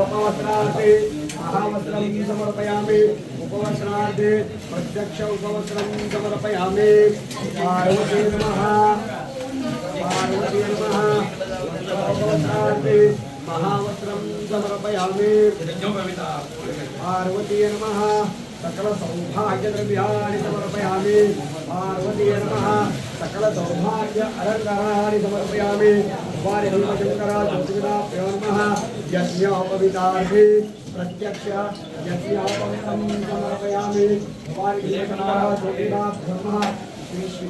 उपवस्त्रार्थे महावस्त्रं समर्पयामि. उपवस्त्रार्थे प्रत्यक्ष उपवस्त्रं समर्पयामि. पार्वती नमः. पार्वती नमः. उपवस्त्रार्थे महावस्त्रं समर्पयामि. पार्वती नमः. सकल समर्पयामि. పార్వతీయ నమ సకల దౌర్భాగ్య అరంగహాని సమర్పయామి వారి హనుమశంకర జ్యోతిగా ప్రేమ యజ్ఞోపవితార్థి ప్రత్యక్ష యజ్ఞోపవితం సమర్పయామి వారి లేఖనా జ్యోతిగా బ్రహ్మ శ్రీ శ్రీ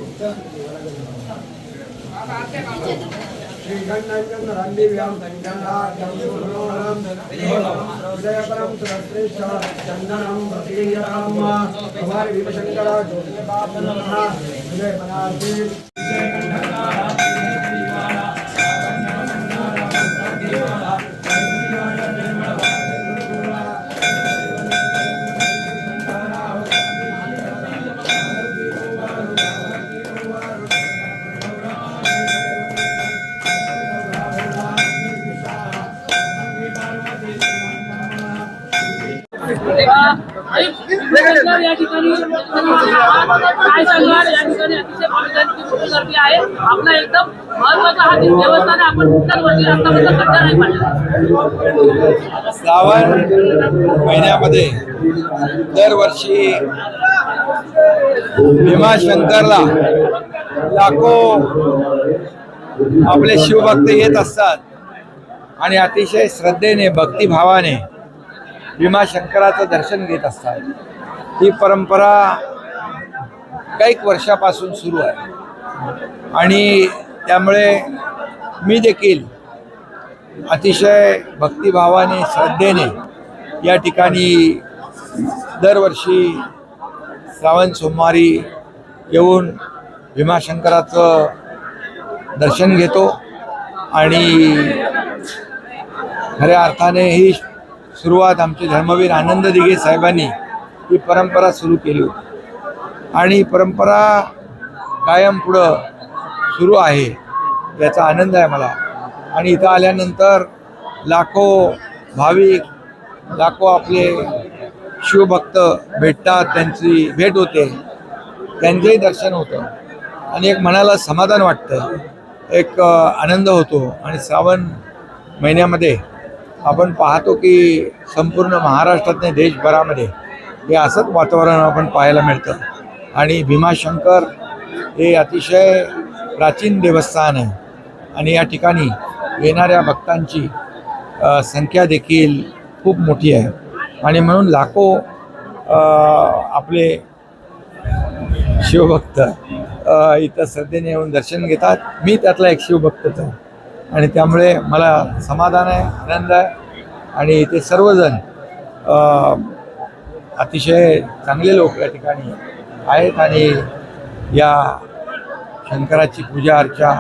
శ్రీగండంగంధ్యం సంగంధాం విజయపరం సురశ్రేష్ట చందనం ప్రతీయరామ కుమారి విభశంకర జ్యోతిపాపన విజయపరాశీ या ठिकाणी काय सांगणार या ठिकाणी अतिशय भाविकांची गर्दी आहे आपला एकदम महत्त्वाचा हा देवस्थान आपण आतापर्यंत खड्डा नाही पाडला श्रावण महिन्यामध्ये दरवर्षी भीमाशंकरला लाखो आपले शिवभक्त येत असतात आणि अतिशय श्रद्धेने भक्तिभावाने भीमाशंकराचं दर्शन घेत असतात. ही परंपरा कैक वर्षापासून सुरू आहे. आणि त्यामुळे मी देखील अतिशय भक्तिभावाने श्रद्धेने या ठिकाणी दरवर्षी श्रावण सोमवारी येऊन भीमाशंकराचं दर्शन घेतो. आणि खऱ्या अर्थाने ही सुरुवात आमचे धर्मवीर आनंद दिघे साहेबांनी ही परंपरा सुरू केली होती. आणि परंपरा कायम पुढं सुरू आहे याचा आनंद आहे मला. आणि इथं आल्यानंतर लाखो भाविक लाखो आपले शिवभक्त भेटतात त्यांची भेट होते त्यांचंही दर्शन होतं. आणि एक मनाला समाधान वाटतं एक आनंद होतो. आणि श्रावण महिन्यामध्ये आपण पाहतो की संपूर्ण महाराष्ट्रात नाही देशभरामध्ये हे असंच वातावरण आपण पाहायला मिळतं. आणि भीमाशंकर हे अतिशय प्राचीन देवस्थान आहे. आणि या ठिकाणी येणाऱ्या भक्तांची संख्या देखील खूप मोठी आहे. आणि म्हणून लाखो आपले शिवभक्त इथं श्रद्धेने येऊन दर्शन घेतात. मी त्यातला एक शिवभक्तच आहे. आणि त्यामुळे मला समाधान आहे आनंद आहे. आणि इथे सर्वजण अ, अतिशय चांगले लोक या ठिकाणी आहेत आणि या शंकराची पूजा अर्चा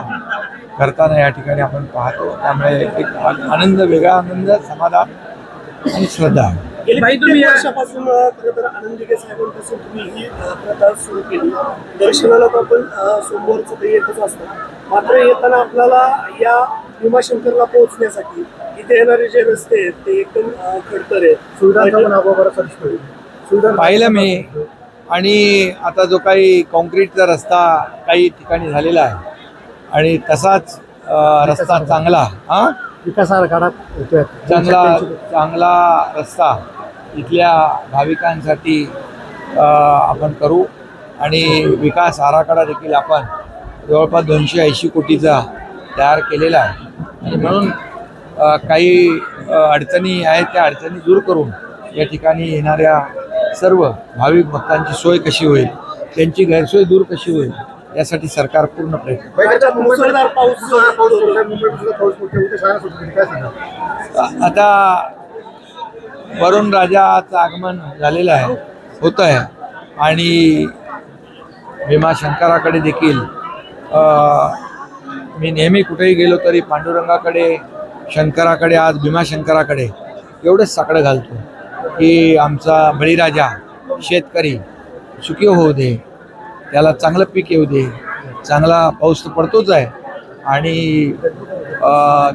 करताना या ठिकाणी आपण पाहतो. त्यामुळे एक आनंद वेगळा आनंद समाधान आणि श्रद्धा. आहे गेली कित्येक वर्षापासून अ, खरं तर आनंदिके साहेबांपासून तुम्ही ही अ, प्रथा सुरू केली. दर्शनाला तर आपण सोमवारचं ते येतच असतं. मात्र येताना आपल्याला या भीमाशंकरला पोहोचण्यासाठी इथे येणारे जे रस्ते आहेत ते एकदम खडतर आहेत. पाहिलं मी. आणि आता जो काही कॉन्क्रीटचा रस्ता काही ठिकाणी झालेला आहे आणि तसाच रस्ता चांगला हा? विकास आराखडा चांगला चांगला रस्ता इथल्या भाविकांसाठी आपण करू आणि विकास आराखडा देखील आपण जवळपास दोनशे ऐंशी कोटीचा तयार केलेला आहे. आणि म्हणून काही अडचणी आहेत त्या अडचणी दूर करून या ठिकाणी येणाऱ्या सर्व भाविक भक्तांची सोय कशी होईल त्यांची गैरसोय दूर कशी होईल यासाठी सरकार पूर्ण प्रयत्न आता वरुण राजाचं आगमन झालेलं आहे होतं आहे. आणि भीमाशंकराकडे देखील अ, मी नेहमी कुठेही गेलो तरी पांडुरंगाकडे शंकराकडे आज भीमाशंकराकडे एवढंच साकडं घालतो की आमचा बळीराजा शेतकरी सुखी होऊ दे त्याला चांगलं पीक येऊ दे चांगला पाऊस तर पडतोच आहे आणि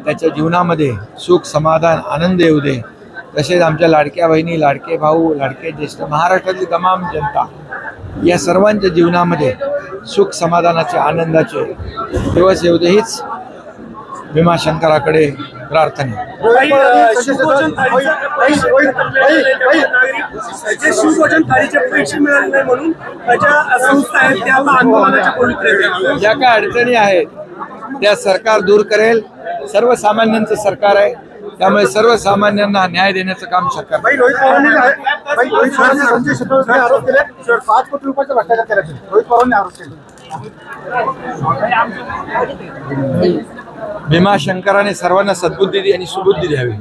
त्याच्या जीवनामध्ये सुख समाधान आनंद येऊ दे. तसेच आमच्या लाडक्या बहिणी लाडके भाऊ लाडके ज्येष्ठ महाराष्ट्रातली तमाम जनता या सर्वांच्या जीवनामध्ये सुख समाधानाचे आनंदाचे दिवस येऊ दे हीच भीमाशंकराकडे प्रार्थना. ज्या काय अडचणी आहेत? त्या सरकार दूर करेल. सर्वसामान्यांचं सरकार आहे. त्यामुळे सर्वसामान्यांना न्याय देण्याचं काम सरकार पाच कोटी रुपयाचा भ्रष्टाचार रोहित पवारांनी आरोप केले. भीमाशंकराने सर्वांना सद्बुद्धी आणि सुबुद्धी द्यावी.